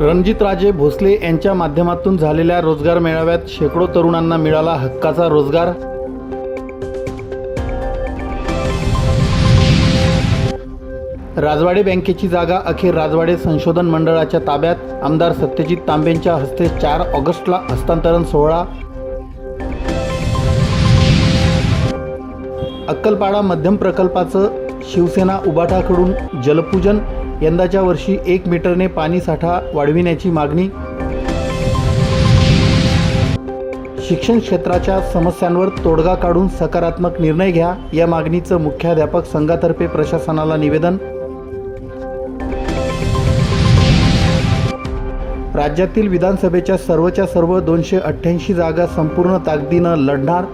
रणजितराजे भोसले यांच्या माध्यमातून झालेल्या रोजगार मेळाव्यात शेकडो तरुणांना मिळाला हक्काचा रोजगार. राजवाडे बँकेची जागा अखेर राजवाडे संशोधन मंडळाच्या ताब्यात. आमदार सत्यजित तांबेंच्या हस्ते चार ऑगस्टला हस्तांतरण सोहळा. अक्कलपाडा मध्यम प्रकल्पाचं शिवसेना उबाठाकडून जलपूजन. यंदाच्या वर्षी एक मीटरने पाणी साठा वाढविण्याची मागणी. शिक्षण क्षेत्राच्या समस्यांवर तोडगा काढून सकारात्मक निर्णय घ्या या मागणीचं मुख्याध्यापक संघातर्फे प्रशासनाला निवेदन. राज्यातील विधानसभेच्या सर्वच्या सर्व दोनशे अठ्ठ्याऐंशी जागा संपूर्ण ताकदीनं लढणार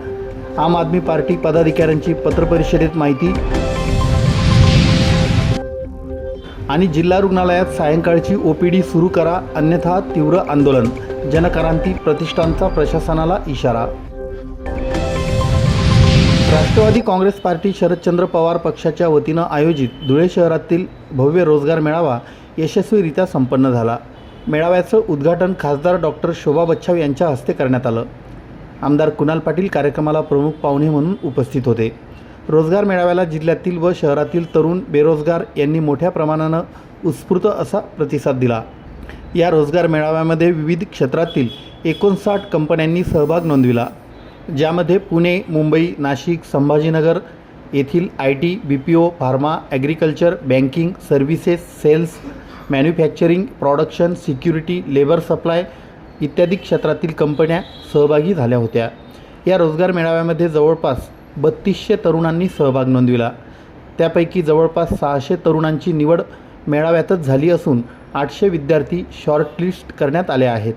आम आदमी पार्टी पदाधिकाऱ्यांची पत्रपरिषदेत माहिती. आणि जिल्हा रुग्णालयात सायंकाळची ओ पी डी सुरू करा अन्यथा तीव्र आंदोलन. जनक्रांती प्रतिष्ठानचा प्रशासनाला इशारा. राष्ट्रवादी काँग्रेस पार्टी शरदचंद्र पवार पक्षाच्या वतीनं आयोजित धुळे शहरातील भव्य रोजगार मेळावा यशस्वीरित्या संपन्न झाला. मेळाव्याचं उद्घाटन खासदार डॉक्टर शोभा बच्छाव यांच्या हस्ते करण्यात आलं. आमदार कुणाल पाटील कार्यक्रमाला प्रमुख पाहुणे म्हणून उपस्थित होते. रोजगार मेळाव्याला जिल्ह्यातील व शहरातील तरुण बेरोजगार यांनी मोठ्या प्रमाणानं उत्स्फूर्त असा प्रतिसाद दिला. या रोजगार मेळाव्यामध्ये विविध क्षेत्रातील एकोणसाठ कंपन्यांनी सहभाग नोंदविला. ज्यामध्ये पुणे मुंबई नाशिक संभाजीनगर येथील I T B P O pharma agriculture banking services sales manufacturing production security labour supply इत्यादी क्षेत्रातील कंपन्या सहभागी झाल्या होत्या. या रोजगार मेळाव्यामध्ये जवळपास बत्तीसशे तरुणांनी सहभाग नोंदविला. त्यापैकी जवळपास सहाशे तरुणांची निवड मेळाव्यातच झाली असून आठशे विद्यार्थी शॉर्टलिस्ट करण्यात आले आहेत.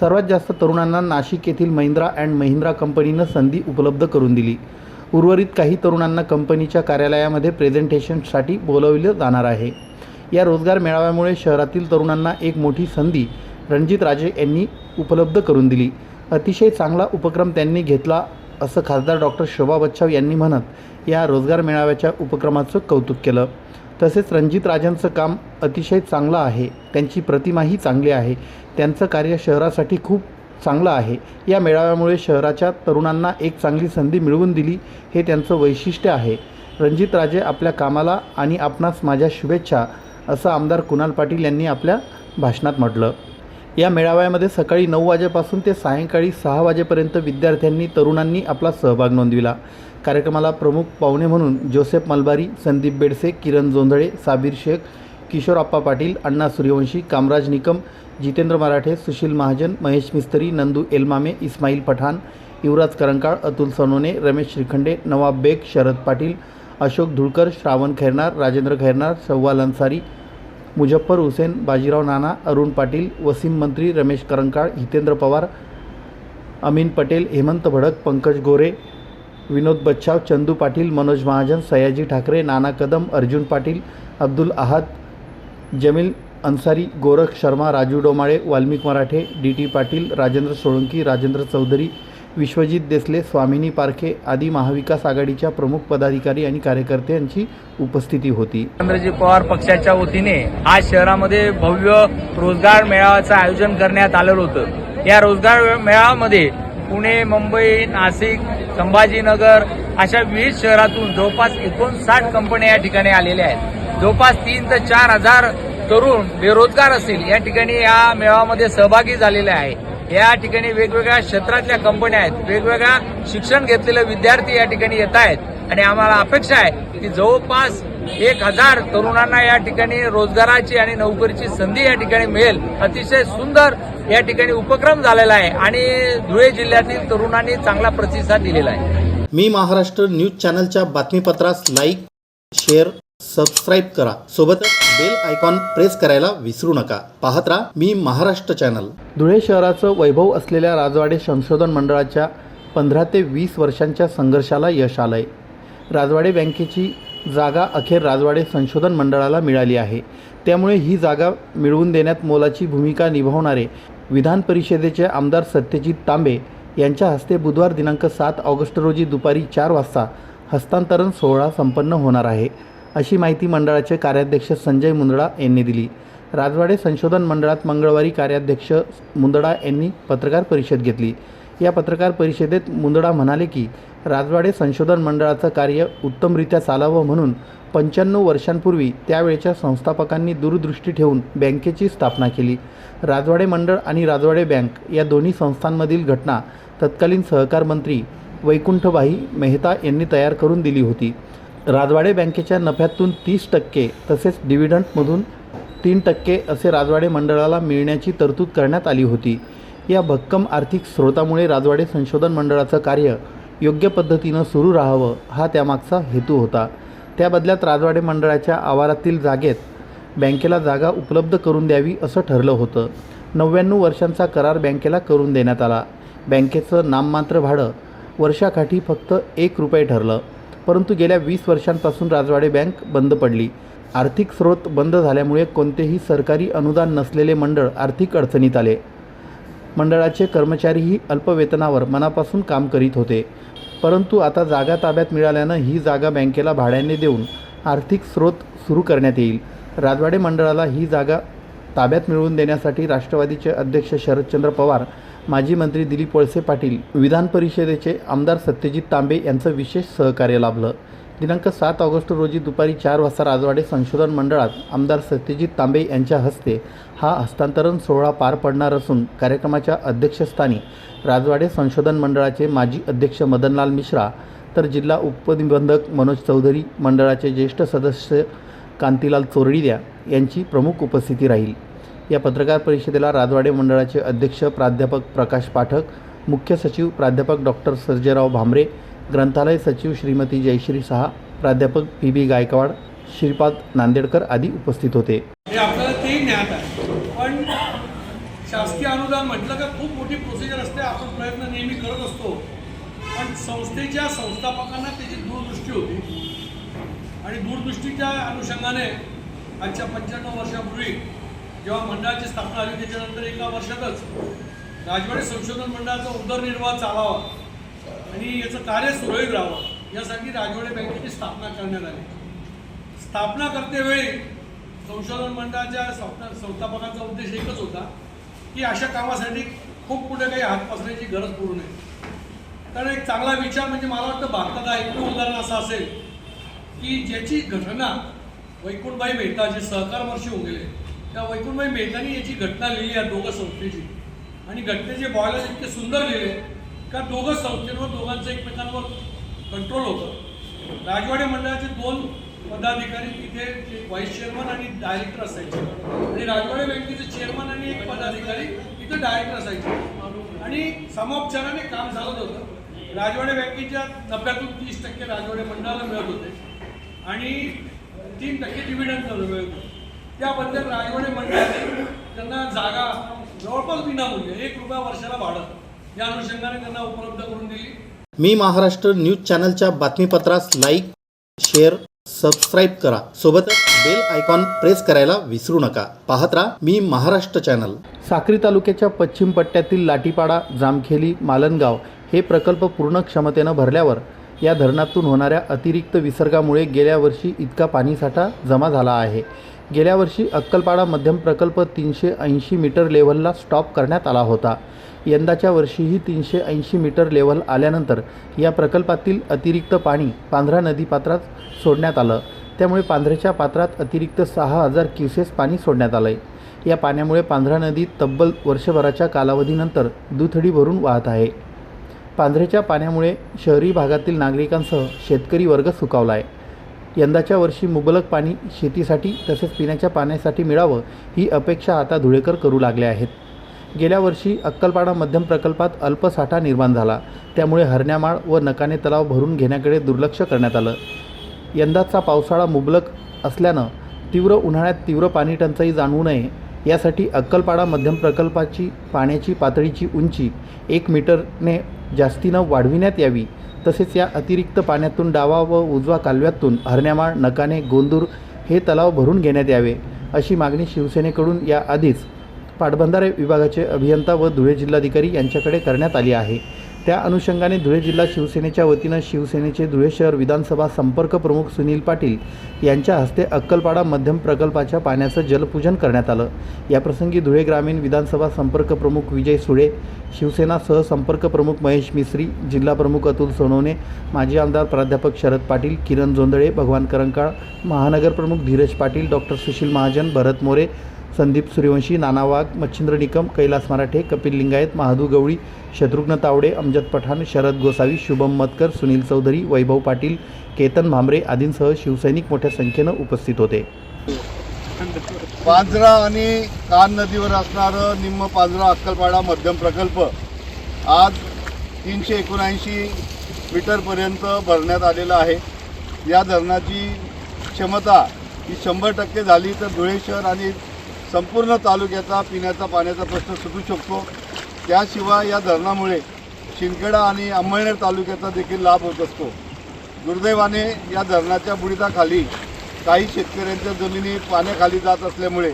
सर्वात जास्त तरुणांना नाशिक येथील महिंद्रा अँड महिंद्रा कंपनीनं संधी उपलब्ध करून दिली. उर्वरित काही तरुणांना कंपनीच्या कार्यालयामध्ये प्रेझेंटेशनसाठी बोलवलं जाणार आहे. या रोजगार मेळाव्यामुळे शहरातील तरुणांना एक मोठी संधी रणजित राजे यांनी उपलब्ध करून दिली. अतिशय चांगला उपक्रम त्यांनी घेतला असं खासदार डॉक्टर शोभा बच्छाव यांनी म्हणत या रोजगार मेळाव्याच्या उपक्रमाचं कौतुक केलं. तसेच रणजित राजांचं काम अतिशय चांगलं आहे. त्यांची प्रतिमाही चांगली आहे. त्यांचं कार्य शहरासाठी खूप चांगलं आहे. या मेळाव्यामुळे शहराच्या तरुणांना एक चांगली संधी मिळवून दिली हे त्यांचं वैशिष्ट्य आहे. रणजित राजे आपल्या कामाला आणि आपणास माझ्या शुभेच्छा असं आमदार कुणाल पाटील यांनी आपल्या भाषणात म्हटलं. या मेळाव्यामध्ये सकाळी नऊ वाजेपासून ते सायंकाळी सहा वाजेपर्यंत विद्यार्थ्यांनी तरुणांनी आपला सहभाग नोंदविला. कार्यक्रमाला प्रमुख पाहुणे म्हणून Joseph Malbari Sandeep Bedse Kiran Jondhale Sabir Shaikh Kishor Appa Patil Anna Suryavanshi Kamraj Nikam Jitendra Marathe Sushil Mahajan Mahesh Mistry Nandu Elmame Ismail Pathan Yuvraj Karankal Atul Sonone Ramesh Shrikhande Nawab Baig Sharad Patil Ashok Dhulkar Shravan Khairnar Rajendra Khairnar Sawwal Ansari Muzaffar Hussain Bajirao Nana Arun Patil Waseem Mantri Ramesh Karankal Hitendra Pawar Amin Patel Hemant Bhadak Pankaj Gore Vinod Bachhav Chandu Patil Manoj Mahajan Sayaji Thackeray Nana Kadam Arjun Patil Abdul Ahad Jamil Ansari Gorakh Sharma Raju Domale Valmik Marathe D T Patil Rajendra Solanki Rajendra Chaudhari Vishwajit Desale Swamini Parkhe आदी महाविकास आघाडीच्या प्रमुख पदाधिकारी आणि कार्यकर्त्यांची उपस्थिती होती. चंद्रजी पवार पक्षाच्या वतीने आज शहरामध्ये भव्य रोजगार मेळाव्याचं आयोजन करण्यात आलेलं होतं. या रोजगार मेळाव्यामध्ये पुणे मुंबई नाशिक संभाजीनगर अशा विविध शहरातून जवळपास एकोणसाठ कंपन्या या ठिकाणी आलेल्या आहेत. जवळपास तीन ते चार हजार तरुण बेरोजगार असतील या ठिकाणी या मेळाव्यामध्ये सहभागी झालेले आहे. या ठिकाणी वेगवेगळ्या क्षेत्रातल्या कंपन्या आहेत. वेगवेगळ्या शिक्षण घेतलेले विद्यार्थी या ठिकाणी येत आहेत. आणि आम्हाला अपेक्षा आहे की जवळपास एक हजार तरुणांना या ठिकाणी रोजगाराची आणि नोकरीची संधी या ठिकाणी मिळेल. अतिशय सुंदर या ठिकाणी उपक्रम झालेला आहे आणि धुळे जिल्ह्यातील तरुणांनी चांगला प्रतिसाद दिलेला आहे. मी महाराष्ट्र न्यूज चॅनलच्या बातमीपत्रास लाईक शेअर सबस्क्राईब करा. सोबतच बेल आयकॉन प्रेस करायला विसरू नका. पाहत राहा मी महाराष्ट्र चॅनल धुळे शहराचं वैभव असलेल्या राजवाडे संशोधन मंडळाच्या पंधरा ते वीस वर्षांच्या संघर्षाला यश आलं आहे राजवाडे बँकेची जागा अखेर राजवाडे संशोधन मंडळाला मिळाली आहे. त्यामुळे ही जागा मिळवून देण्यात मोलाची भूमिका निभावणारे विधान परिषदेचे आमदार सत्यजित तांबे यांच्या हस्ते बुधवार दिनांक सात ऑगस्ट रोजी दुपारी चार वाजता हस्तांतरण सोहळा संपन्न होणार आहे. अशी माहिती मंडळाचे कार्याध्यक्ष संजय मुंदडा यांनी दिली. राजवाडे संशोधन मंडळात मंगळवारी कार्याध्यक्ष मुंदडा यांनी पत्रकार परिषद घेतली. या पत्रकार परिषदेत मुंदडा म्हणाले की राजवाडे संशोधन मंडळाचं कार्य उत्तमरित्या चालावं म्हणून पंच्याण्णव वर्षांपूर्वी त्यावेळच्या संस्थापकांनी दूरदृष्टी ठेवून बँकेची स्थापना केली. राजवाडे मंडळ आणि राजवाडे बँक या दोन्ही संस्थांमधील घटना तत्कालीन सहकार मंत्री वैकुंठभाई मेहता यांनी तयार करून दिली होती. राजवाडे बँकेच्या नफ्यातून तीस टक्के तसेच डिव्हिडंटमधून तीन टक्के असे राजवाडे मंडळाला मिळण्याची तरतूद करण्यात आली होती. या भक्कम आर्थिक स्रोतामुळे राजवाडे संशोधन मंडळाचं कार्य योग्य पद्धतीनं सुरू राहावं हा त्यामागचा हेतू होता. त्या बदल्यात राजवाडे मंडळाच्या आवारातील जागेत बँकेला जागा उपलब्ध करून द्यावी असं ठरलं होतं. नव्याण्णव वर्षांचा करार बँकेला करून देण्यात आला. बँकेचं नाममात्र भाडं वर्षाकाठी फक्त एक रुपये ठरलं. परंतु गेल्या वीस वर्षांपासून राजवाडे बँक बंद पडली. आर्थिक स्रोत बंद झाल्यामुळे कोणतेही सरकारी अनुदान नसलेले मंडळ आर्थिक अडचणीत आले. मंडळाचे कर्मचारीही अल्पवेतनावर मनापासून काम करीत होते. परंतु आता जागा ताब्यात मिळाल्यानं ही जागा बँकेला भाड्याने देऊन आर्थिक स्रोत सुरू करण्यात येईल. राजवाडे मंडळाला ही जागा ताब्यात मिळवून देण्यासाठी राष्ट्रवादीचे अध्यक्ष शरदचंद्र पवार माजी मंत्री दिलीप वळसे पाटील विधान परिषदेचे आमदार सत्यजित तांबे यांचं विशेष सहकार्य लाभलं. दिनांक सात ऑगस्ट रोजी दुपारी चार वाजता राजवाडे संशोधन मंडळात आमदार सत्यजित तांबे यांच्या हस्ते हा हस्तांतरण सोहळा पार पडणार असून कार्यक्रमाच्या अध्यक्षस्थानी राजवाडे संशोधन मंडळाचे माजी अध्यक्ष मदनलाल मिश्रा तर जिल्हा उपनिबंधक मनोज चौधरी मंडळाचे ज्येष्ठ सदस्य कांतीलाल चोरडिया यांची प्रमुख उपस्थिती राहील. या पत्रकार परिषदेला राजवाडे मंडळाचे अध्यक्ष प्राध्यापक प्रकाश पाठक मुख्य सचिव प्राध्यापक डॉक्टर सर्जेराव भामरे ग्रंथालय सचिव श्रीमती जयश्री सहा प्राध्यापक पी बी गायकवाड श्रीपाद नांदेडकर आदी उपस्थित होते. हे आपल्याला ते ज्ञात आहे. पण शासकीय अनुदान म्हटलं का खूप मोठी प्रोसिजर असते. आपण प्रयत्न नेहमी करत असतो. पण संस्थेच्या संस्थापकांना त्याची दूरदृष्टी होती. आणि दूरदृष्टीच्या अनुषंगाने आजच्या पंच्याण्णव वर्षापूर्वी जेव्हा मंडळाची स्थापना झाली त्याच्यानंतर एका वर्षातच राजवाडे संशोधन मंडळाचा उदरनिर्वाह चालावा आणि याचं कार्य सुरळीत राहावं यासाठी राजवाडे बँकेची स्थापना करण्यात आली. स्थापना करतेवेळी संशोधन मंडळाच्या संस्था संस्थापकांचा उद्देश एकच होता की अशा कामासाठी खूप कुठे काही हात पसरण्याची गरज पडू नये कारण एक चांगला विचार म्हणजे मला वाटतं भारताचा एकूण उदाहरण असं असेल की ज्याची घटना वैकुंठबाई मेहता जे सहकार वर्षी होऊन गेले. त्या वैकुंठभाई मेहतानी याची घटना लिहिली आहे दोघं संस्थेची. आणि घटनेचे बॉयलर इतके सुंदर लिहिले का दोघं संस्थेवर दोघांचं एकमेकांवर कंट्रोल होतं. राजवाडे मंडळाचे दोन पदाधिकारी तिथे एक व्हाईस चेअरमन आणि डायरेक्टर असायचे. आणि राजवाडे बँकेचे चेअरमन आणि एक पदाधिकारी तिथे डायरेक्टर असायचे. आणि समोपचाराने काम चालत होतं. राजवाडे बँकेच्या नफ्यातून तीस टक्के राजवाडे मंडळाला मिळत होते. आणि तीन टक्के डिव्हिडंड मिळत होते. त्याबद्दल राजवाडे मंडळाने त्यांना जागा जवळपास विनामूल्य एक रुपया वर्षाला भाडं या अनुषंगाने त्यांना उपलब्ध करून दिली. मी महाराष्ट्र न्यूज चॅनलच्या बातमीपत्रास लाईक शेअर सबस्क्राईब करा. सोबतच बेल आयकॉन प्रेस करायला विसरू नका. पाहत राहा मी महाराष्ट्र चॅनल. साक्री तालुक्याच्या पश्चिम पट्ट्यातील लाटीपाडा जामखेली मालनगाव हे प्रकल्प पूर्ण क्षमतेनं भरल्यावर या धरणातून होणाऱ्या अतिरिक्त विसर्गामुळे गेल्या वर्षी इतका पाणीसाठा जमा झाला आहे. गेल्या वर्षी अक्कलपाडा मध्यम प्रकल्प तीनशे ऐंशी मीटर लेव्हलला स्टॉप करण्यात आला होता. यंदाच्या वर्षीही तीनशे ऐंशी मीटर लेव्हल आल्यानंतर या प्रकल्पातील अतिरिक्त पाणी पांढरा नदीपात्रात सोडण्यात आलं. त्यामुळे पांढऱ्याच्या पात्रात अतिरिक्त सहा हजार क्युसेस पाणी सोडण्यात आलं आहे या पाण्यामुळे पांढरा नदी तब्बल वर्षभराच्या कालावधीनंतर दुथडी भरून वाहत आहे. पांढरेच्या पाण्यामुळे शहरी भागातील नागरिकांसह शेतकरी वर्ग सुकावला आहे यंदाच्या वर्षी मुबलक पाणी शेतीसाठी तसेच पिण्याच्या पाण्यासाठी मिळावं ही अपेक्षा आता धुळेकर करू लागले आहेत. गेल्या वर्षी अक्कलपाडा मध्यम प्रकल्पात अल्पसाठा निर्माण झाला. त्यामुळे हरण्यामाळ व नकाने तलाव भरून घेण्याकडे दुर्लक्ष करण्यात आलं. यंदाचा पावसाळा मुबलक असल्यानं तीव्र उन्हाळ्यात तीव्र पाणी टंचाई जाणवू नये यासाठी अक्कलपाडा मध्यम प्रकल्पाची पाण्याची पातळीची उंची एक मीटरने जास्तीनं वाढविण्यात यावी. तसेच या अतिरिक्त पाण्यातून डावा व उजवा कालव्यातून हरण्यामाळ नकाने गोंदूर हे तलाव भरून घेण्यात यावे अशी मागणी शिवसेनेकडून याआधीच पाटबंधारे विभागाचे अभियंता व धुळे जिल्हाधिकारी यांच्याकडे करण्यात आली आहे. त्या अनुषंगाने धुळे जिल्हा शिवसेनेच्या वतीनं शिवसेनेचे धुळे शहर विधानसभा संपर्क प्रमुख सुनील पाटील यांच्या हस्ते अक्कलपाडा मध्यम प्रकल्पाच्या पाण्याचं जलपूजन करण्यात आलं. याप्रसंगी धुळे ग्रामीण विधानसभा संपर्क प्रमुख विजय सुळे शिवसेना सहसंपर्क प्रमुख महेश मिस्त्री जिल्हा प्रमुख अतुल सोनवणे माजी आमदार प्राध्यापक शरद पाटील किरण जोंदळे भगवान करंकाळ महानगरप्रमुख धीरज पाटील डॉक्टर सुशील महाजन भरत मोरे संदीप सूर्यवंशी नाना वाघ मच्छिंद्र निकम कैलास मराठे कपिल लिंगायत महादू गवळी शत्रुघ्न तावडे अमजद पठाण शरद गोसावी शुभम मतकर सुनील चौधरी वैभव पाटील केतन भांबरे आदींसह शिवसैनिक मोठ्या संख्येनं उपस्थित होते. पांजरा आणि कान नदीवर असणारं निम्म पांजरा अक्कलपाडा मध्यम प्रकल्प आज तीनशे एकोणऐंशी मीटरपर्यंत भरण्यात आलेला आहे. या धरणाची क्षमता ही शंभर टक्के झाली तर धुळे शहर आणि संपूर्ण तालुक्याचा पिण्याचा पाण्याचा प्रश्न सुटू शकतो. त्याशिवाय या धरणामुळे शिंदखेडा आणि अंमळनेर तालुक्याचा देखील लाभ होत असतो. दुर्दैवाने या धरणाच्या बुडिताखाली काही शेतकऱ्यांच्या जमिनी पाण्याखाली जात असल्यामुळे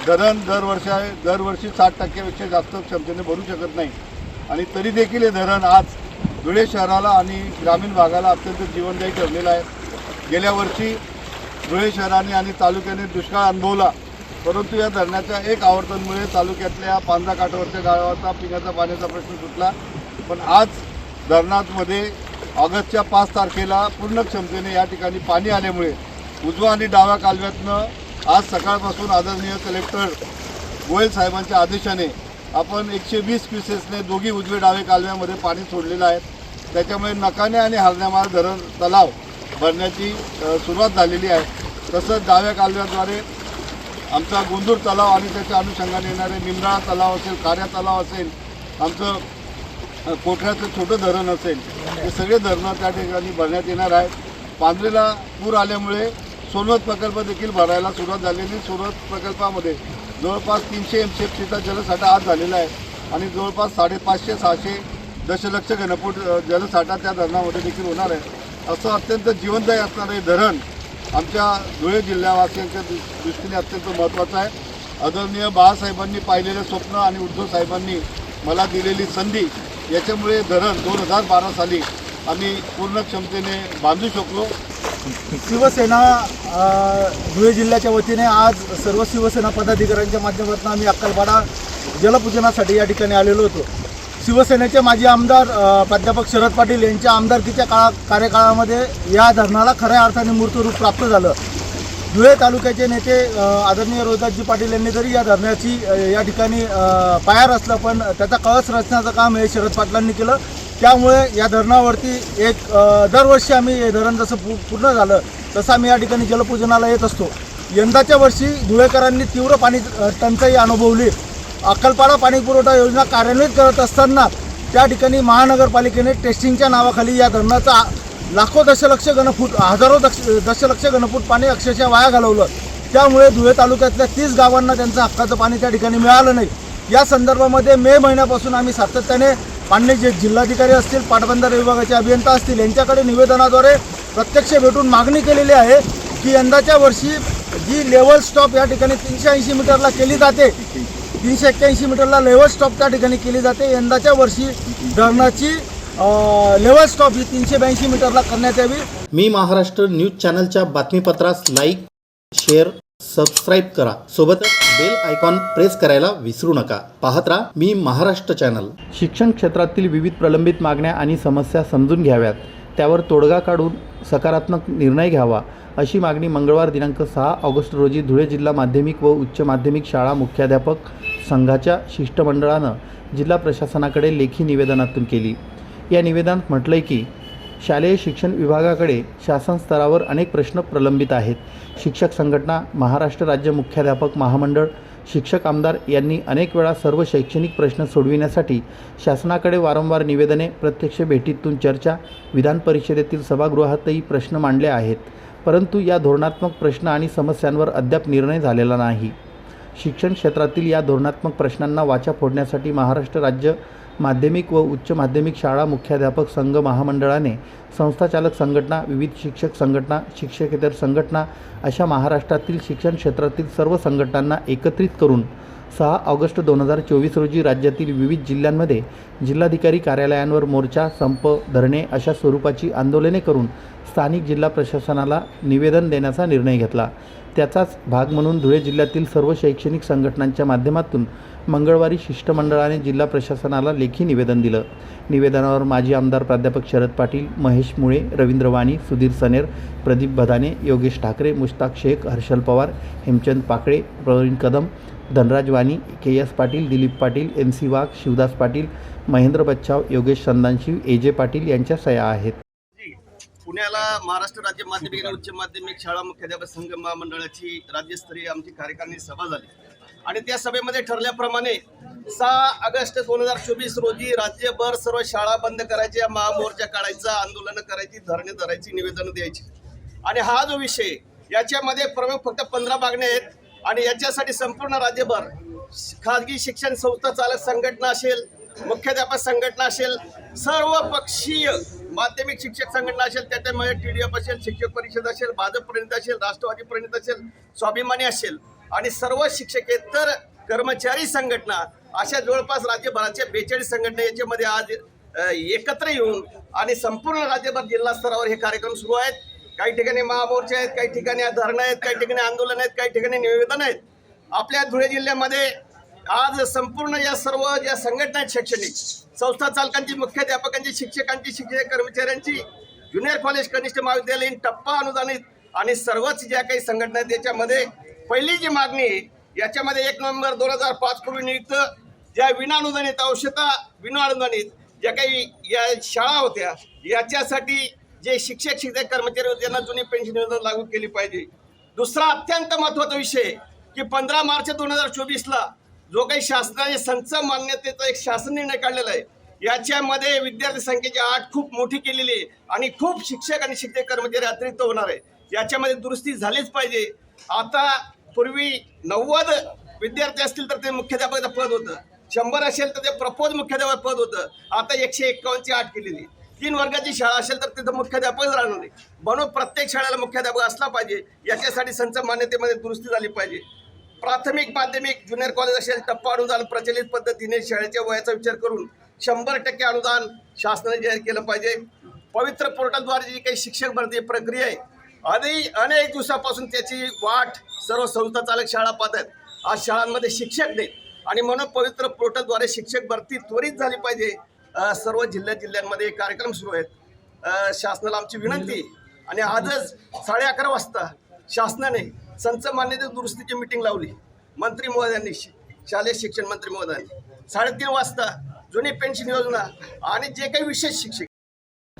धरण दरवर्षा दरवर्षी साठ टक्क्यापेक्षा जास्त क्षमतेने भरू शकत नाही. आणि तरी देखील हे धरण आज धुळे शहराला आणि ग्रामीण भागाला अत्यंत जीवनदायी ठरलेलं आहे. गेल्या वर्षी धुळे शहराने आणि तालुक्याने दुष्काळ अनुभवला परंतु या धरणाच्या एक आवर्तनमुळे तालुक्यातल्या पांढरा काठावरच्या गावाचा पिण्याचा पाण्याचा प्रश्न सुटला. पण आज धरणामध्ये ऑगस्टच्या पाच तारखेला पूर्ण क्षमतेने या ठिकाणी पाणी आल्यामुळे उजवा आणि डाव्या कालव्यातनं आज सकाळपासून आदरणीय कलेक्टर गोयल साहेबांच्या आदेशाने आपण एकशे वीस क्युसेसने दोघी उजवे डावे कालव्यामध्ये पाणी सोडलेलं आहे. त्याच्यामुळे नकाने आणि हरण्यामाळ धरण तलाव भरण्याची सुरुवात झालेली आहे. तसंच डाव्या कालव्याद्वारे आमचा गोंदूर तलाव आणि त्याच्या अनुषंगाने येणारे निमराळा तलाव असेल कार्या तलाव असेल आमचं कोठऱ्याचं छोटं धरण असेल हे सगळे धरणं त्या ठिकाणी भरण्यात येणार आहेत. पांढरीला पूर आल्यामुळे सोनवत प्रकल्प देखील भरायला सुरुवात झालेली सोनवत प्रकल्पामध्ये जवळपास तीनशे एम सी एफ सीचा जलसाठा आज झालेला आहे आणि जवळपास साडेपाचशे सहाशे दशलक्ष घनफूट जलसाठा त्या धरणामध्ये देखील होणार आहे. असं अत्यंत जीवनदायी असणारं हे धरण आमच्या धुळे जिल्ह्यावासियांच्या दृ दृष्टीने अत्यंत महत्त्वाचं आहे. आदरणीय बाळासाहेबांनी पाहिलेलं स्वप्न आणि उद्धव साहेबांनी मला दिलेली संधी याच्यामुळे धरण दोन हजार बारा साली आम्ही पूर्ण क्षमतेने बांधू शकलो. शिवसेना धुळे जिल्ह्याच्या वतीने आज सर्व शिवसेना पदाधिकाऱ्यांच्या माध्यमातून आम्ही अक्कलपाडा जलपूजनासाठी या ठिकाणी आलेलो होतो. शिवसेनेचे माजी आमदार प्राध्यापक शरद पाटील यांच्या आमदारकीच्या काळा कार्यकाळामध्ये या धरणाला खऱ्या अर्थाने मूर्तरूप प्राप्त झालं. धुळे तालुक्याचे नेते आदरणीय रोहिदासजी पाटील यांनी जरी या धरणाची या ठिकाणी पाया पायार असलं पण त्याचा कळस रचण्याचं काम हे शरद पाटलांनी केलं. त्यामुळे या धरणावरती एक दरवर्षी आम्ही हे धरण जसं पू पूर्ण झालं तसं आम्ही या ठिकाणी जलपूजनाला येत असतो. यंदाच्या वर्षी धुळेकरांनी तीव्र पाणी टंचाई अनुभवली. अक्कलपाडा पाणीपुरवठा योजना कार्यान्वित करत असताना त्या ठिकाणी महानगरपालिकेने टेस्टिंगच्या नावाखाली या धरणाचा लाखो दशलक्ष घनफूट हजारो दक्ष दशलक्ष घनफूट पाणी अक्षरशः वाया घालवलं. त्यामुळे धुळे तालुक्यातल्या तीस गावांना त्यांचं हक्काचं पाणी त्या ठिकाणी मिळालं नाही. या संदर्भामध्ये मे महिन्यापासून आम्ही सातत्याने मान्य जे जिल्हाधिकारी असतील पाटबंधारे विभागाचे अभियंता असतील यांच्याकडे निवेदनाद्वारे प्रत्यक्ष भेटून मागणी केलेली आहे की यंदाच्या वर्षी जी लेवल स्टॉप या ठिकाणी तीनशे ऐंशी मीटरला केली जाते तीनशे एक्क्याऐंशी मीटरला लेवल स्टॉप त्या ठिकाणी केली जाते. यंदाच्या वर्षी धरणाची लेवल स्टॉप ही तीनशे ब्याऐंशी मीटरला करण्यात यावी. मी महाराष्ट्र न्यूज चॅनलच्या बातमीपत्रास लाईक शेअर सबस्क्राईब करा. सोबतच बेल आयकॉन प्रेस करायला विसरू नका. पाहत राहा मी महाराष्ट्र चॅनल. शिक्षण क्षेत्रातील विविध प्रलंबित मागण्या आणि समस्या समजून घ्याव्यात. त्यावर तोडगा काढून सकारात्मक निर्णय घ्यावा. अशी मागणी मंगळवार दिनांक सहा ऑगस्ट रोजी धुळे जिल्हा माध्यमिक व उच्च माध्यमिक शाळा मुख्याध्यापक संघाच्या शिष्टमंडळानं जिल्हा प्रशासनाकडे लेखी निवेदनातून केली. या निवेदनात म्हटलंय की शालेय शिक्षण विभागाकडे शासन स्तरावर अनेक प्रश्न प्रलंबित आहेत. शिक्षक संघटना महाराष्ट्र राज्य मुख्याध्यापक महामंडळ शिक्षक आमदार यांनी अनेक वेळा सर्व शैक्षणिक प्रश्न सोडविण्यासाठी शासनाकडे वारंवार निवेदने प्रत्यक्ष भेटीतून चर्चा विधान परिषदेतील सभागृहातही प्रश्न मांडले आहेत. परंतु या धोरणात्मक प्रश्न आणि समस्यांवर अद्याप निर्णय झालेला नाही. शिक्षण क्षेत्रातील या धोरणात्मक प्रश्नांना वाचा फोडण्यासाठी महाराष्ट्र राज्य माध्यमिक व उच्च माध्यमिक शाळा मुख्याध्यापक संघ महामंडळाने संस्थाचालक संघटना विविध शिक्षक संघटना शिक्षकेतर संघटना अशा महाराष्ट्रातील शिक्षण क्षेत्रातील सर्व संघटनांना एकत्रित करून सहा ऑगस्ट दोन हजार चोवीस रोजी राज्यातील विविध जिल्ह्यांमध्ये जिल्हाधिकारी कार्यालयांवर मोर्चा संप धरणे अशा स्वरूपाची आंदोलने करून स्थानिक जिल्हा प्रशासनाला निवेदन देण्याचा निर्णय घेतला. त्याचाच भाग म्हणून धुळे जिल्ह्यातील सर्व शैक्षणिक संघटनांच्या माध्यमातून मंगळवारी शिष्टमंडळाने जिल्हा प्रशासनाला लेखी निवेदन दिलं. निवेदनावर माजी आमदार प्राध्यापक Sharad Patil Mahesh Mule Ravindra Wani Sudhir Saner Pradeep Bhadane Yogesh Thackeray Mushtaq Shaikh Harshal Pawar Hemchand Pakle Pravin Kadam Dhanraj Wani K S Patil Dilip Patil N C Wagh Shivdas Patil Mahendra Bachav Yogesh Sandanshiv A J Patil यांच्या सह्या आहेत. पुण्याला महाराष्ट्र राज्य माध्यमिक आणि उच्च माध्यमिक शाळा मुख्याध्यापक संघ महामंडळाची राज्यस्तरीय आमची कार्यकारिणी सभा झाली. आणि त्या सभेमध्ये ठरल्याप्रमाणे सहा ऑगस्ट दोन हजार चोवीस रोजी राज्यभर सर्व शाळा बंद करायच्या महामोर्चा काढायचा आंदोलनं करायची धरणे धरायची निवेदनं द्यायची. आणि हा जो विषय याच्यामध्ये प्रमुख फक्त पंधरा मागण्या आहेत आणि याच्यासाठी संपूर्ण राज्यभर खाजगी शिक्षण संस्था चालक संघटना असेल मुख्याध्यापक संघटना असेल सर्व पक्षीय माध्यमिक शिक्षक संघटना असेल त्याच्यामध्ये टी डी एफ असेल शिक्षक परिषद असेल भाजप प्रणित असेल राष्ट्रवादी प्रणित असेल स्वाभिमानी असेल. आणि सर्व शिक्षकेतर कर्मचारी संघटना अशा जवळपास राज्यभराच्या बेचाळीस संघटना याच्यामध्ये आज एकत्र येऊन आणि संपूर्ण राज्यभर जिल्हा स्तरावर हे कार्यक्रम सुरू आहेत. काही ठिकाणी महामोर्चे आहेत काही ठिकाणी धरणं आहेत काही ठिकाणी आंदोलन आहेत काही ठिकाणी निवेदन आहेत. आपल्या धुळे जिल्ह्यामध्ये आज संपूर्ण या सर्व ज्या संघटना आहेत शैक्षणिक संस्था चालकांची मुख्याध्यापकांची शिक्षकांची शिक्षक कर्मचाऱ्यांची ज्युनियर कॉलेज कनिष्ठ महाविद्यालयीन टप्पा अनुदानित आणि सर्वच ज्या काही संघटना आहेत त्याच्यामध्ये पहिली जी मागणी आहे याच्यामध्ये एक नोव्हेंबर दोन हजार पाच पूर्वी नियुक्त ज्या विनाअनुदानित औषधा विनाअनुदानित ज्या काही या शाळा होत्या याच्यासाठी जे शिक्षक शिक्षक कर्मचारी होते त्यांना जुनी पेन्शन योजना लागू केली पाहिजे. दुसरा अत्यंत महत्त्वाचा विषय की पंधरा मार्च दोन हजार चोवीसला जो काही शासनाने संच मान्यतेचा एक शासन निर्णय काढलेला आहे याच्यामध्ये विद्यार्थी संख्येची आठ खूप मोठी केलेली आहे आणि खूप शिक्षक आणि शिक्षक कर्मचारी अतिरिक्त होणार आहे. याच्यामध्ये दुरुस्ती झालीच पाहिजे. आता पूर्वी नव्वद विद्यार्थी असतील तर ते मुख्याध्यापकाचं पद होतं. शंभर असेल तर ते प्रपोज मुख्याध्यापक पद होतं. आता एकशे एक्कावन्नची आठ केलेली तीन वर्गाची शाळा असेल तर तिथं मुख्याध्यापकच राहणार नाही. म्हणून प्रत्येक शाळेला मुख्याध्यापक असला पाहिजे. याच्यासाठी संच मान्यतेमध्ये दुरुस्ती झाली पाहिजे. प्राथमिक माध्यमिक ज्युनियर कॉलेज असेल टप्पा अनुदान प्रचलित पद्धतीने शाळेच्या वयाचा विचार करून शंभर टक्के अनुदान शासनाने जाहीर केलं पाहिजे. पवित्र पोर्टलद्वारे जी काही शिक्षक भरती प्रक्रिया आहे आधी अनेक दिवसापासून त्याची वाट सर्व संस्था चालक शाळा पाहत आहेत आज शाळांमध्ये शिक्षक नाहीत आणि म्हणून पवित्र पोर्टलद्वारे शिक्षक भरती त्वरित झाली पाहिजे. सर्व जिल्ह्या जिल्ह्यांमध्ये कार्यक्रम सुरू आहेत. शासनाला आमची विनंती. आणि आजच साडे अकरा वाजता शासनाने संच मान्यते दुरुस्तीची मिटिंग लावली. मंत्री महोदयांनी शालेय शिक्षण मंत्री महोदयांनी. साडेतीन वाजता जुनी पेन्शन योजना आणि जे काही विशेष शिक्षक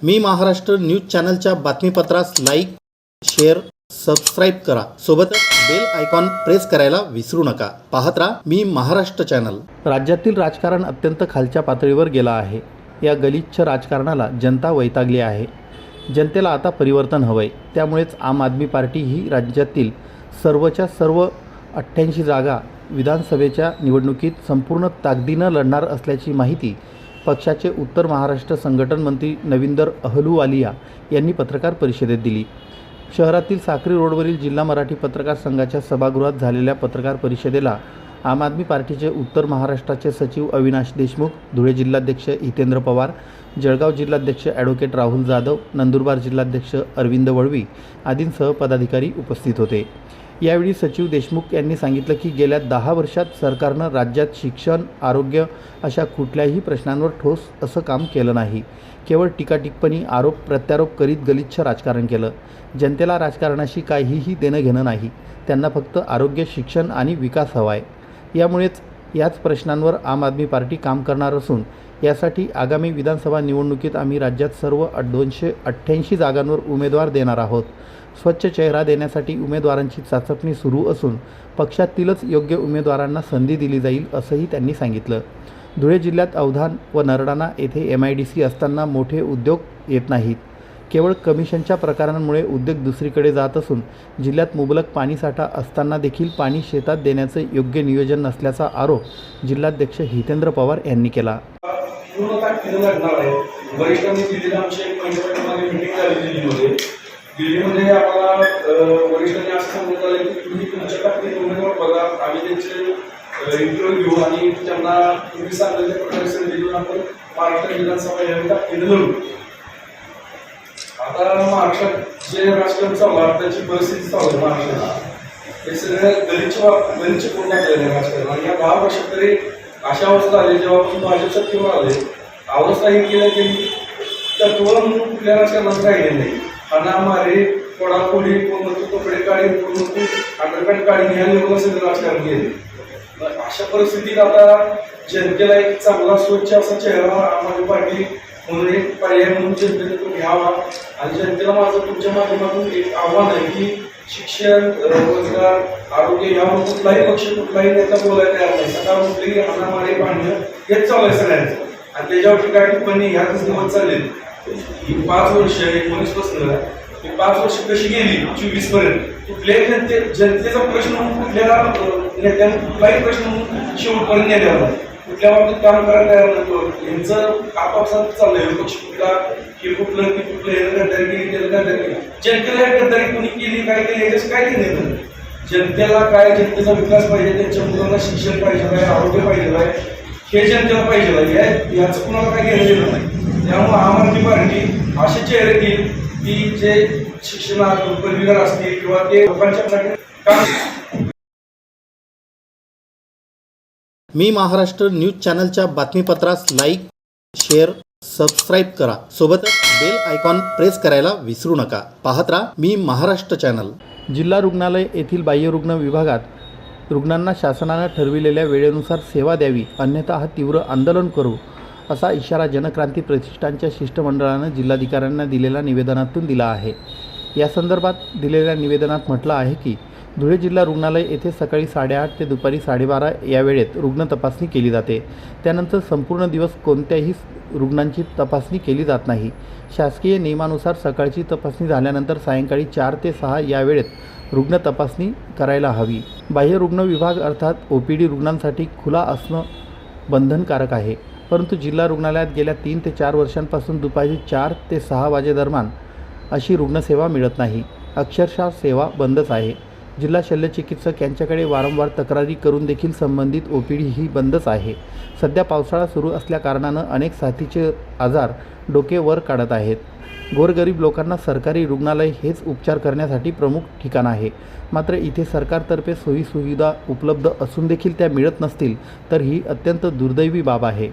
मी महाराष्ट्र न्यूज चॅनलच्या बातमीपत्रास लाईक शेअर सबस्क्राईब करा. सोबतच बेल आयकॉन प्रेस करायला विसरू नका. पाहत राहा मी महाराष्ट्र चॅनल. राज्यातील राजकारण अत्यंत खालच्या पातळीवर गेलं आहे. या गलिच्छ राजकारणाला जनता वैतागली आहे. जनतेला आता परिवर्तन हवं आहे त्यामुळेच आम आदमी पार्टी ही राज्यातील सर्वच्या सर्व अठ्ठ्याऐंशी जागा विधानसभेच्या निवडणुकीत संपूर्ण ताकदीनं लढणार असल्याची माहिती पक्षाचे उत्तर महाराष्ट्र संघटन मंत्री नविंदर अहलुवालिया यांनी पत्रकार परिषदेत दिली. शहरातील साक्री रोडवरील जिल्हा मराठी पत्रकार संघाच्या सभागृहात झालेल्या पत्रकार परिषदेला आम आदमी पार्टीचे उत्तर महाराष्ट्राचे सचिव अविनाश देशमुख धुळे जिल्हाध्यक्ष हितेंद्र पवार जळगाव जिल्हाध्यक्ष ॲडव्होकेट राहुल जाधव नंदुरबार जिल्हाध्यक्ष अरविंद वळवी आदींसह पदाधिकारी उपस्थित होते. यावेळी सचिव देशमुख यांनी सांगितलं की गेल्या दहा वर्षात सरकारनं राज्यात शिक्षण आरोग्य अशा कुठल्याही प्रश्नांवर ठोस असं काम केलं नाही. केवळ टीकाटिप्पणी आरोप प्रत्यारोप करीत गलिच्छ राजकारण केलं. जनतेला राजकारणाशी काहीही देणं घेणं नाही. त्यांना फक्त आरोग्य शिक्षण आणि विकास हवा आहे यामुळेच याच प्रश्नांवर आम आदमी पार्टी काम करणार असून यासाठी आगामी विधानसभा निवडणुकीत आम्ही राज्यात सर्व दोनशे अठ्ठ्याऐंशी जागांवर उमेदवार देणार आहोत. स्वच्छ चेहरा देण्यासाठी उमेदवारांची चाचपणी सुरू असून पक्षातीलच योग्य उमेदवारांना संधी दिली जाईल असंही त्यांनी सांगितलं. धुळे जिल्ह्यात अवधान व नरडाणा येथे एम आय डी सी असताना मोठे उद्योग येत नाहीत. केवळ कमिशनच्या प्रकारांमुळे उद्योग दुसरीकडे जात असून जिल्ह्यात मुबलक पाणीसाठा असताना देखील पाणी शेतात देण्याचं योग्य नियोजन नसल्याचा आरोप जिल्हाध्यक्ष हितेंद्र पवार यांनी केला. दिल्लीमध्ये आम्हाला वरिष्ठांनी असं सांगण्यात आलं की तुम्ही तुमच्या टाकले उमेदवार बघा. आम्ही त्यांचे इंटरव्ह्यू घेऊ आणि त्यांना तुम्ही सांगितल्या प्रकारे संधी देऊन आपण महाराष्ट्र विधानसभा यावेळी ताकदीने लढू आता महाराष्ट्रात जे राजकारण चालू आहे त्याची परिस्थिती चालू आहे महाराष्ट्रात हे सगळं गलिच्छ गलिच्छ पूर्ण केलेलं आहे राजकारण आणि या दहा वर्षात तरी अशा अवस्था आली जेव्हापासून भाजप सत्तेवर आले अवस्था ही केल्या की तत्व म्हणून कुठल्या राजकारणात राहिले नाही. हाणामारी कोडाकोडी कोण म्हणतो कपडे काढी कोण म्हणतो अंडरपॅन्ट काढी ह्या लेवलला सगळं राजकारण गेले अशा परिस्थितीत आता जनतेला एक चांगला स्वच्छ असा चेहरा आम आदमी पार्टी म्हणून एक पर्याय म्हणून जनतेने तो घ्यावा. आणि जनतेला माझं तुमच्या माध्यमातून एक आव्हान आहे की शिक्षण रोजगार आरोग्य यावर कुठलाही पक्ष कुठलाही नेता बोलायला तयार नाही. सकाळ कुठलीही की हाणामारी भांडणं हेच चालू आहे सगळ्यांचं. आणि त्याच्यावरती काय टिप्पणी ह्याच दिवस चालेल ही पाच वर्ष एकोणीसपासून ही पाच वर्ष कशी गेली? चोवीसपर्यंत. कुठल्याही जनते जनतेचा प्रश्न म्हणून कुठल्याला नेत्याने कुठलाही प्रश्न म्हणून शेवटपर्यंत नेल्यावर नाही. कुठल्या बाबतीत काम करायला तयार नव्हतो यांचं आपापसात चाललंय. विपक्ष कुठला हे कुठलं की कुठलं यानं गद्दारी केली त्यानं गद्दारी केली. जनतेला गद्दारी कोणी केली काय केली याच्याच काय केलं नाही जनतेला काय जनतेचा विकास पाहिजे त्यांच्या मुलांना शिक्षण पाहिजे आहे आरोग्य पाहिजे आहे हे जनतेला पाहिजे. आहे याचं कुणाला काय घेणं देणार नाही. त्यामुळे आम आदमी पार्टी असे चेहरे देईल की जे शिक्षणात पदवीधर असतील किंवा ते लोकांच्या काम मी महाराष्ट्र न्यूज चॅनलच्या बातमीपत्रास लाईक शेअर सबस्क्राईब करा. सोबतच बेल आयकॉन प्रेस करायला विसरू नका. पाहत राहा मी महाराष्ट्र चॅनल. जिल्हा रुग्णालय येथील बाह्यरुग्ण विभागात रुग्णांना शासनानं ठरविलेल्या वेळेनुसार सेवा द्यावी अन्यथा हा तीव्र आंदोलन करू असा इशारा जनक्रांती प्रतिष्ठानच्या शिष्टमंडळानं जिल्हाधिकाऱ्यांना दिलेल्या निवेदनातून दिला आहे. या संदर्भात दिलेल्या निवेदनात म्हटलं आहे की धुळे जिल्हा रुग्णालय येथे सकाळी साडेआठ ते दुपारी साडेबारा या वेळेत रुग्ण तपासणी केली जाते. त्यानंतर संपूर्ण दिवस कोणत्याही रुग्णांची तपासणी केली जात नाही. शासकीय नियमानुसार सकाळची तपासणी झाल्यानंतर सायंकाळी चार ते सहा या वेळेत रुग्ण तपासणी करायला हवी. बाह्य रुग्ण विभाग अर्थात ओ पी डी रुग्णांसाठी खुला असणं बंधनकारक आहे. परंतु जिल्हा रुग्णालयात गेल्या तीन ते चार वर्षांपासून दुपारी चार ते सहा वाजेदरम्यान अशी रुग्णसेवा मिळत नाही. अक्षरशः सेवा बंदच आहे. जिल्हा शल्यचिकित्सक यांच्याकडे वारंवार तक्रारी करून देखील संबंधित ओ पी डी ही बंदच आहे. सध्या पावसाळा सुरू असल्याकारणानं अनेक साथीचे आजार डोके वर काढत आहेत. गोरगरीब लोकांना सरकारी रुग्णालय हेच उपचार करण्यासाठी प्रमुख ठिकाण आहे. मात्र इथे सरकारतर्फे सोयीसुविधा उपलब्ध असून देखील त्या मिळत नसतील तर ही अत्यंत दुर्दैवी बाब आहे.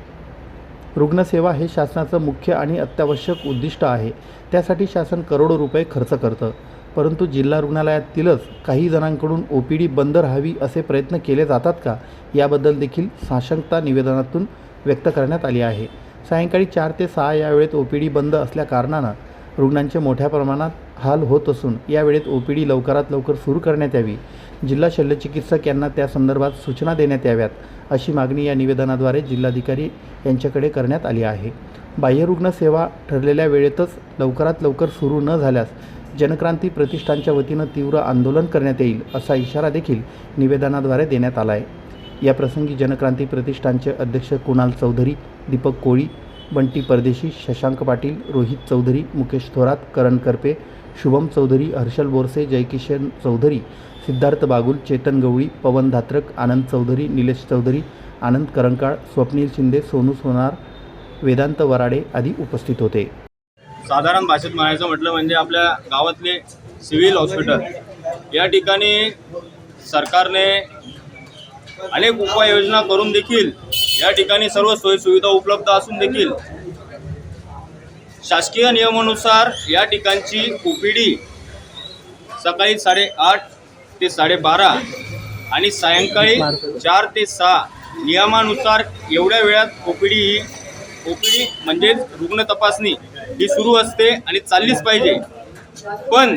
रुग्णसेवा हे शासनाचं मुख्य आणि अत्यावश्यक उद्दिष्ट आहे. त्यासाठी शासन करोडो रुपये खर्च करतं. परंतु जिल्हा रुग्णालयातीलच काही जणांकडून ओ पी डी बंद राहावी असे प्रयत्न केले जातात का? याबद्दल देखील साशंकता निवेदनातून व्यक्त करण्यात आली आहे. सायंकाळी चार ते सहा या वेळेत ओ पी डी बंद असल्याकारणानं रुग्णांचे मोठ्या प्रमाणात हाल होत असून या वेळेत ओ पी डी लवकरात लवकर सुरू करण्यात यावी. जिल्हा शल्यचिकित्सक यांना त्या संदर्भात सूचना देण्यात याव्यात अशी मागणी या निवेदनाद्वारे जिल्हाधिकारी यांच्याकडे करण्यात आली आहे. बाह्यरुग्ण सेवा ठरलेल्या वेळेतच लवकरात लवकर सुरू न झाल्यास जनक्रांती प्रतिष्ठानच्या वतीनं तीव्र आंदोलन करण्यात येईल असा इशारा देखील निवेदनाद्वारे देण्यात आला आहे याप्रसंगी जनक्रांती प्रतिष्ठानचे अध्यक्ष कुणाल चौधरी दीपक कोळी बंटी परदेशी शशांक पाटील रोहित चौधरी मुकेश थोरात करण करपे शुभम चौधरी हर्षल बोरसे जयकिशन चौधरी सिद्धार्थ बागुल चेतन गवळी पवन धात्रक आनंद चौधरी निलेश चौधरी आनंद करंकाळ स्वप्नील शिंदे सोनू सोनार वेदांत वराडे आदी उपस्थित होते. साधारण भाषेत म्हणायचं म्हटलं म्हणजे आपल्या गावातले सिव्हिल हॉस्पिटल या ठिकाणी सरकारने अनेक उपाययोजना करून देखील या ठिकाणी सर्व सोयीसुविधा उपलब्ध असून देखील शासकीय नियमानुसार या ठिकाणची ओपीडी सकाळी साडेआठ ते साडेबारा आणि सायंकाळी चार ते सहा नियमानुसार एवढ्या वेळात ओपीडी ही ओपीडी म्हणजेच रुग्ण तपासणी ही सुरू असते आणि चाललीच पाहिजे. पण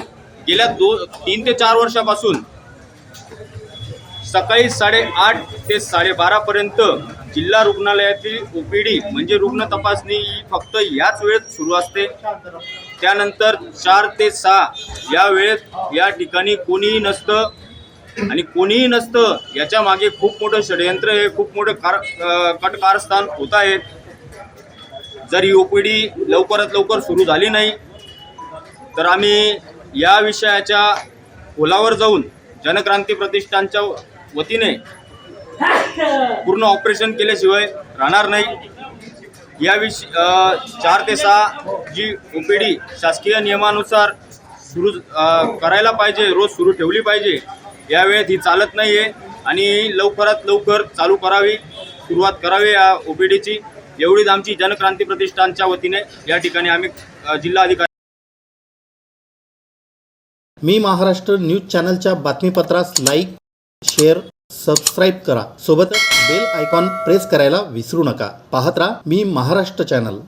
गेल्या दो तीन ते चार वर्षापासून सकाळी साडेआठ ते साडेबारापर्यंत जिल्हा रुग्णालयातील ओपीडी म्हणजे रुग्ण तपासणी ही फक्त याच वेळेत सुरू असते. त्यानंतर चार ते सहा या वेळेत या ठिकाणी कोणीही नसतं आणि कोणीही नसतं याच्या मागे खूप मोठं षडयंत्र हे खूप मोठं कार अं, कटकारस्थान होत आहेत. जर ही डी लवकरात लवकर सुरू झाली नाही तर आम्ही या विषयाच्या ओलावर जाऊन जनक्रांती प्रतिष्ठानच्या वतीने पूर्ण ऑपरेशन केल्याशिवाय राहणार नाही. या विषय चार ते सहा जी ओ पी डी शासकीय नियमानुसार सुरू करायला पाहिजे रोज सुरू ठेवली पाहिजे यावेळेत ही चालत नाही आहे आणि लवकरात लवकर चालू करावी सुरुवात करावी या ओ पी डीची एवढीच आमची जनक्रांती प्रतिष्ठानच्या वतीने या ठिकाणी आम्ही जिल्हाधिकारी मी महाराष्ट्र न्यूज चॅनलच्या बातमीपत्रास लाईक शेअर सबस्क्राईब करा. सोबतच बेल आयकॉन प्रेस करायला विसरू नका. पाहत राहा मी महाराष्ट्र चॅनल.